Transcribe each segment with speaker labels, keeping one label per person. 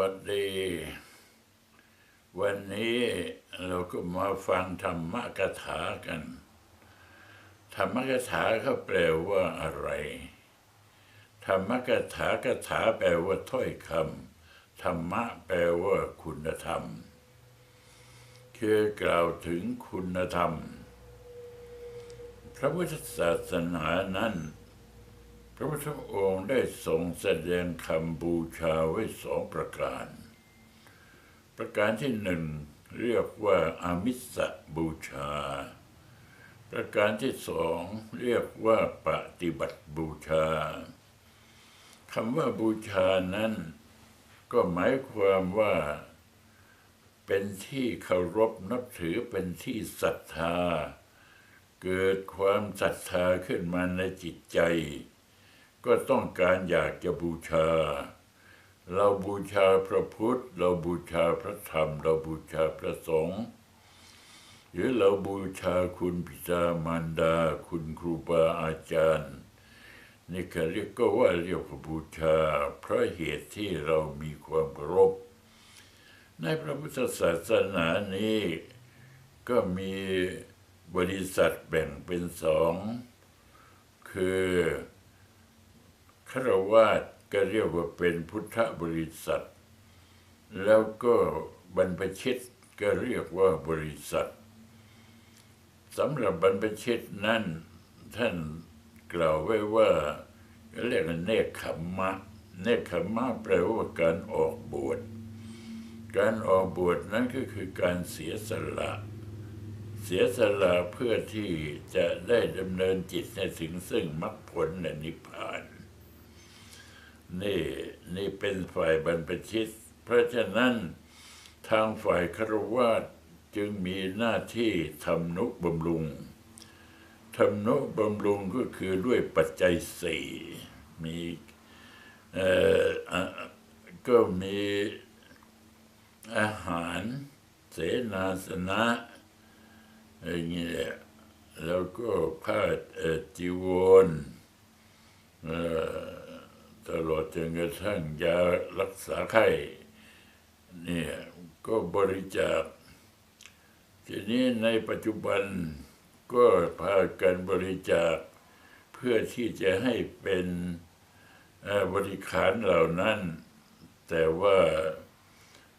Speaker 1: วัสดี วันนี้เราก็มาฟังธรรมกถากัน ธรรมกถาเขาแปลว่าอะไร ธรรมกถากถาแปลว่าถ้อยคำธรรมะแปลว่าคุณธรรม คือกล่าวถึงคุณธรรม พระพุทธศาสนานั้น ระพุทธองค์ได้ทรงแสดงคำบูชาไว้สองประการ ประการที่หนึ่งเรียกว่าอามิสบูชา ประการที่สองเรียกว่าปฏิบัติบูชาคำว่าบูชานั้น ก็หมายความว่า เป็นที่เคารพนับถือเป็นที่ศรัทธา เกิดความศรัทธาขึ้นมาในจิตใจ ก็ต้องการอยากจะบูชา เราบูชาพระพุทธ เราบูชาพระธรรม เราบูชาพระสงฆ์หรือเราบูชาคุณพิจามารดา คุณครูบาอาจารย์นี่ก็เรียกก็ว่าเรียกว่าบูชา เพราะเหตุที่เรามีความเคารพในพระพุทธศาสนานี้ก็มีบริษัทแบ่งเป็นสอง คือ คารวาสก็เรียกว่าเป็นพุทธบริษัท แล้วก็บรรพชิตก็เรียกว่าบริษัทสำหรับบรรพชิตนั้นท่านกล่าวไว้ว่าเรียกเนคขมมะ เนคขมมะแปลว่าการออกบวช การออกบวชนั้นก็คือการเสียสละ เสียสละเพื่อที่จะได้ดำเนินจิตให้ถึงซึ่งมรรคผลและนิพพา นี่นี่เป็นฝ่ายบรรพชิต เพราะฉะนั้นทางฝ่ายครวาสจึงมีหน้าที่ทำนุบำรุงทำนุบำรุงก็คือด้วยปัจจัยสี่มีเอ่อก็มีอาหารเสนาสนะอย่างเงี้ยแล้วก็ผ้าจีวร ตลอดจนกระทั่งยารักษาไข้เนี่ยก็บริจาค ทีนี้ในปัจจุบันก็พากันบริจาค เพื่อที่จะให้เป็นบริขารเหล่านั้น แต่ว่า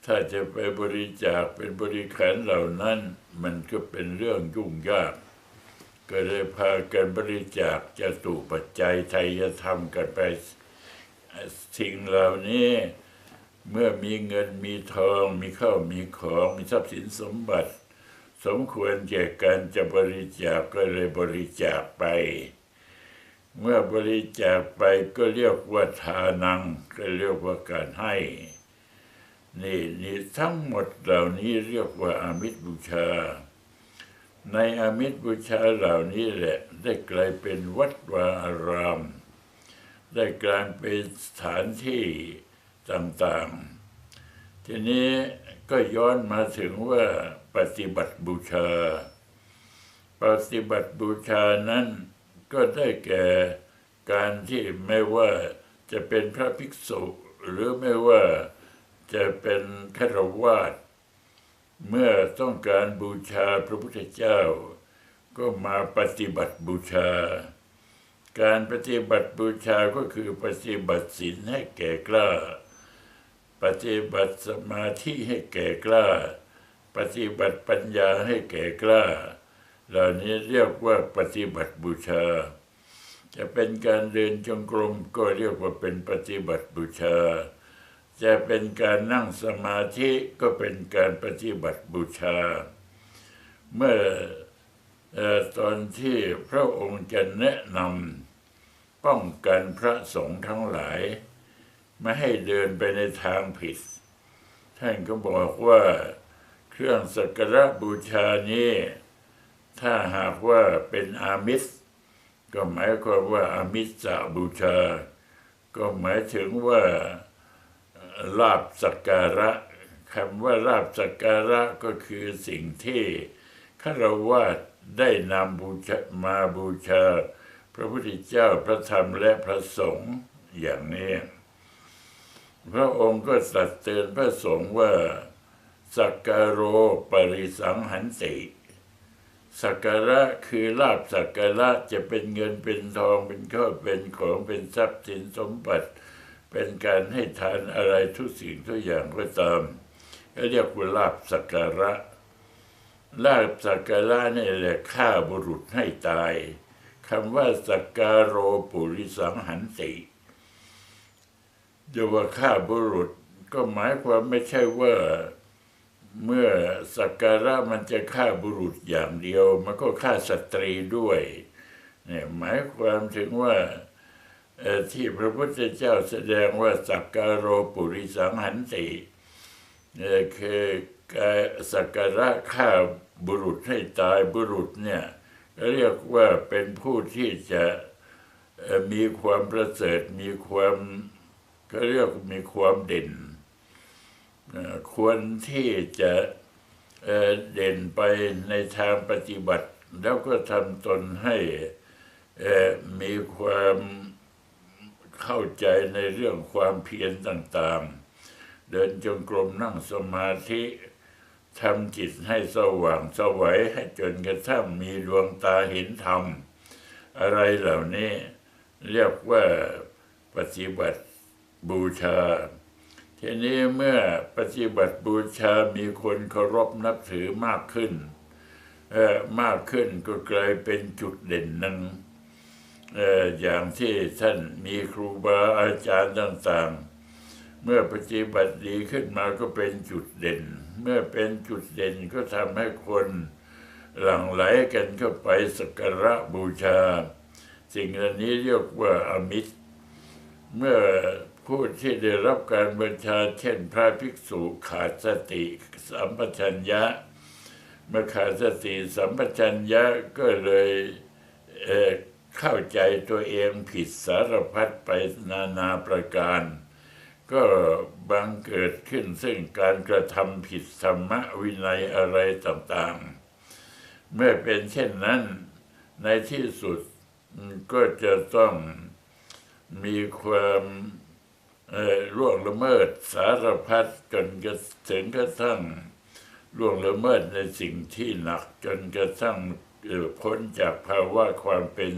Speaker 1: ถ้าจะไปบริจาคเป็นบริขารเหล่านั้น มันก็เป็นเรื่องยุ่งยาก ก็เลยพากันบริจาคจะตุปัจจัยไทยธรรมกันไป สิ่งเหล่านี้เมื่อมีเงินมีทองมีข้าวมีของมีทรัพย์สินสมบัติ สมควรแก่การจะบริจาคก็เลยบริจาคไป เมื่อบริจาคไปก็เรียกว่าทานังก็เรียกว่าการให้นี่นี่ทั้งหมดเหล่านี้เรียกว่าอามิตรบูชา ในอามิตรบูชาเหล่านี้แหละได้กลายเป็นวัดวาอาราม ได้กลายเป็นสถานที่ต่างๆ ทีนี้ก็ย้อนมาถึงว่าปฏิบัติบูชา ปฏิบัติบูชานั้นก็ได้แก่การที่ไม่ว่าจะเป็นพระภิกษุ หรือไม่ว่าจะเป็นฆราวาสเมื่อต้องการบูชาพระพุทธเจ้า ก็มาปฏิบัติบูชา การปฏิบัติบูชาก็คือปฏิบัติศีลให้แก่กล้า ปฏิบัติสมาธิให้แก่กล้า ปฏิบัติปัญญาให้แก่กล้า เหล่านี้เรียกว่าปฏิบัติบูชา จะเป็นการเดินจงกรมก็เรียกว่าเป็นปฏิบัติบูชา จะเป็นการนั่งสมาธิก็เป็นการปฏิบัติบูชา เมื่อตอนที่พระองค์จะแนะนำ ป้องกันพระสงฆ์ทั้งหลาย ไม่ให้เดินไปในทางผิด ท่านก็บอกว่าเครื่องสักการะบูชานี้ ถ้าหากว่าเป็นอามิสก็หมายความว่าอามิสจะบูชา ก็หมายถึงว่าลาบสักการะคำว่าลาบสักการะก็คือสิ่งที่ข้ารวาได้นำบูชามาบูชา พระพุทธเจ้าพระธรรมและพระสงฆ์อย่างนี้พระองค์ก็ตรัสเตือนพระสงฆ์ว่าสักการโรปริสังหันติสักการะคือลาบสักการะจะเป็นเงินเป็นทองเป็นข้าวเป็นของเป็นทรัพย์สินสมบัติ เป็นการให้ทานอะไรทุกสิ่งทุกอย่างก็ตามก็เรียกว่าลาบสักการะลาบสักการะนี่แหละฆ่าบุรุษให้ตาย คำว่าสักการโรปุริสังหันติจะว่าฆ่าบุรุษก็หมายความไม่ใช่ว่าเมื่อสักการะมันจะฆ่าบุรุษอย่างเดียว มันก็ฆ่าสตรีด้วยเนี่ยหมายความถึงว่าที่พระพุทธเจ้าแสดงว่าสักการโรปุริสังหันติคือสักการะฆ่าบุรุษให้ตายบุรุษเนี่ย เรียกว่าเป็นผู้ที่จะมีความประเสริฐมีความก็เรียกมีความเด่น ควรที่จะเด่นไปในทางปฏิบัติ แล้วก็ทำตนให้มีความเข้าใจในเรื่องความเพียรต่างๆ เดินจงกรมนั่งสมาธิ ทำจิตให้สว่างสวัยให้จนกระทั่งมีดวงตาเห็นธรรม อะไรเหล่านี้เรียกว่าปฏิบัติบูชา ทีนี้เมื่อปฏิบัติบูชามีคนเคารพนับถือมากขึ้นมากขึ้นก็กลายเป็นจุดเด่นหนึ่งอย่างที่ท่านมีครูบาอาจารย์ต่างๆ เมื่อปฏิบัติดีขึ้นมาก็เป็นจุดเด่น เมื่อเป็นจุดเด่นก็ทำให้คนหลั่งไหลกันเข้าไปสักการะบูชา สิ่งเหล่านี้เรียกว่าอมิตร เมื่อผู้ที่ได้รับการบัญชาเช่นพระภิกษุขาดสติสัมปชัญญะ เมื่อขาดสติสัมปชัญญะก็เลยเเข้าใจตัวเองผิดสารพัดไปนานาประการ ก็บังเกิดขึ้นซึ่งการกระทำผิดธรรมวินัยอะไรต่างๆ เมื่อเป็นเช่นนั้นในที่สุดก็จะต้องมีความล่วงละเมิดสารพัดจนกระถึงกระทั่งล่วงละเมิดในสิ่งที่หนักจนกระทั่งพ้นจากภาวะความเป็น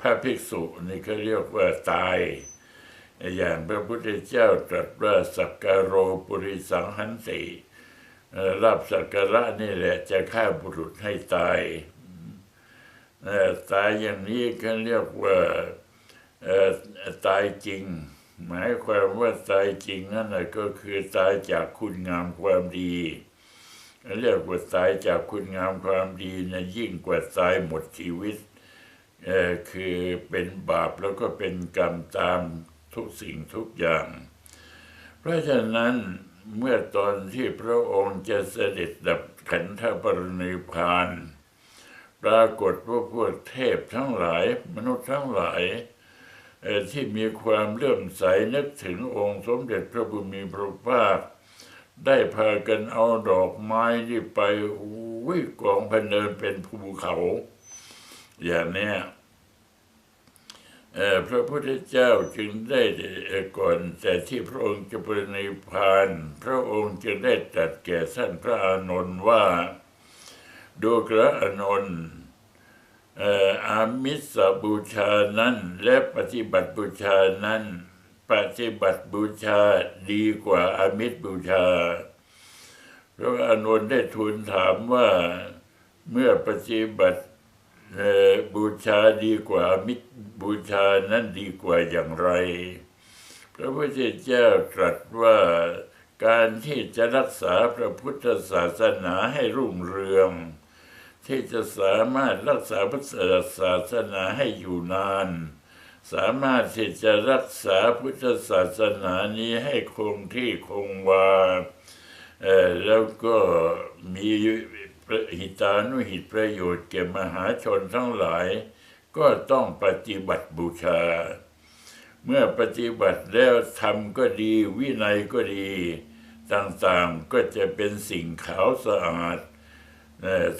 Speaker 1: พระภิกษุนี่เขาเรียกว่าตาย อย่างพระพุทธเจ้าตรัสว่าสักการโรปุริสังหันติรับสักการะนี่แหละจะฆ่าบุรุษให้ตายตายอย่างนี้เขาเรียกว่าตายจริง หมายความว่าตายจริงนั่นก็คือตายจากคุณงามความดี เรียกว่าตายจากคุณงามความดีนะยิ่งกว่าตายหมดชีวิตคือเป็นบาปแล้วก็เป็นกรรมตาม ทุกสิ่งทุกอย่าง เพราะฉะนั้นเมื่อตอนที่พระองค์จะเสด็จดับขันธปรินิพาน ปรากฏว่าพวกเทพทั้งหลาย มนุษย์ทั้งหลายที่มีความเลื่อมใสนึกถึงองค์สมเด็จพระบุมีพระภาค ได้พากันเอาดอกไม้ที่ไปวิกองพเนินเป็นภูเขา อย่างนี้ พระพุทธเจ้าจึงได้ก่อนแต่ที่พระองค์จะปรินิพพานพระองค์จึงได้ตรัสแก่ท่านพระอานนท์ว่าดูกระอานนท์อามิสบูชานั้นและปฏิบัติบูชานั้น ปฏิบัติบูชาดีกว่าอามิสบูชาพระอานนท์ได้ทูลถามว่าเมื่อปฏิบัติ บูชาดีกว่ามิตรบูชานั้นดีกว่าอย่างไร พระพุทธเจ้าตรัสว่าการที่จะรักษาพระพุทธศาสนาให้รุ่งเรือง ที่จะสามารถรักษาพุทธศาสนาให้อยู่นาน สามารถที่จะรักษาพุทธศาสนานี้ให้คงที่คงวาแล้วก็มี หิตานุหิตประโยชน์แก่มหาชนทั้งหลาย ก็ต้องปฏิบัติบูชา เมื่อปฏิบัติแล้วทำก็ดีวินัยก็ดี ต่างๆก็จะเป็นสิ่งขาวสะอาด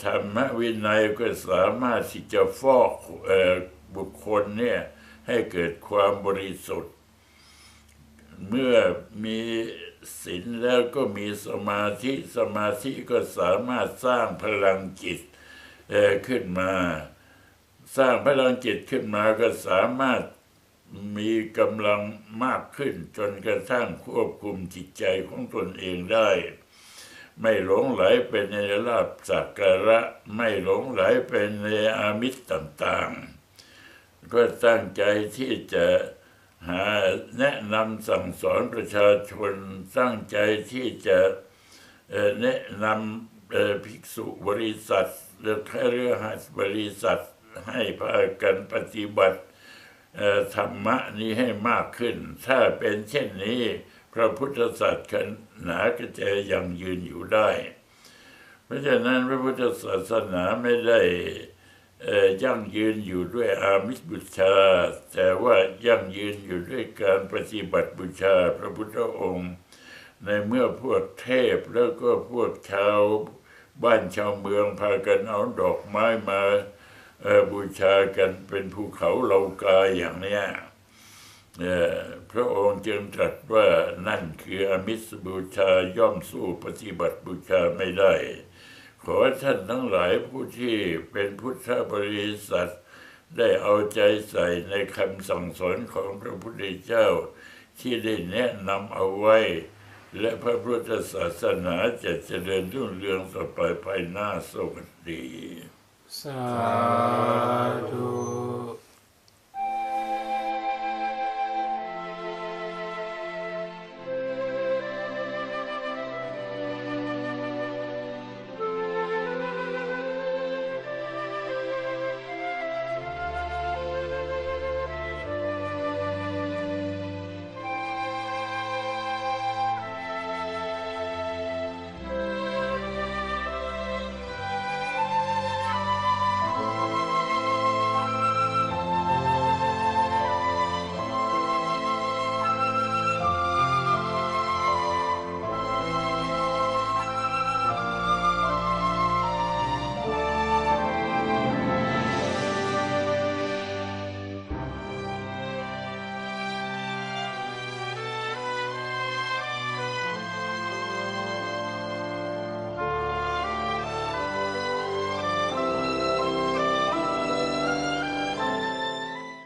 Speaker 1: ธรรมวินัยก็สามารถที่จะฟอกบุคคลเนี่ยให้เกิดความบริสุทธิ์ เมื่อมี ศีลแล้วก็มีสมาธิสมาธิก็สามารถสร้างพลังจิตขึ้นมา สร้างพลังจิตขึ้นมาก็สามารถมีกำลังมากขึ้น จนกระทั่งควบคุมจิตใจของตนเองได้ ไม่หลงไหลเป็นในลาบสักการะ ไม่หลงไหลเป็นในอามิตรต่างๆ ก็ตั้งใจที่จะ หาแนะนำสั่งสอนประชาชนตั้งใจที่จะแนะนำภิกษุบริษัทและคฤหัสถ์บริษัทให้พากันปฏิบัติธรรมะนี้ให้มากขึ้น ถ้าเป็นเช่นนี้ พระพุทธศาสนาก็จะยังยืนอยู่ได้ เพราะฉะนั้นพระพุทธศาสนาไม่ได้ ยั่งยืนอยู่ด้วยอามิสบูชา แต่ว่ายั่งยืนอยู่ด้วยการปฏิบัติบูชาพระพุทธองค์ ในเมื่อพวกเทพแล้วก็พวกชาวบ้านชาวเมืองพากันเอาดอกไม้มาบูชากันเป็นภูเขาเหลากาอย่างเนี้ยพระองค์จึงตรัสว่านั่นคืออมิสบูชาย่อมสู้ปฏิบัติบูชาไม่ได้ ขอท่านทั้งหลายผู้ที่เป็นพุทธบริษัท ได้เอาใจใส่ในคำสั่งสอนของพระพุทธเจ้า ที่ได้แนะนำเอาไว้ และพระพุทธศาสนาจะเจริญรุ่งเรืองต่อไปภายหน้าสวัสดี
Speaker 2: สาธุ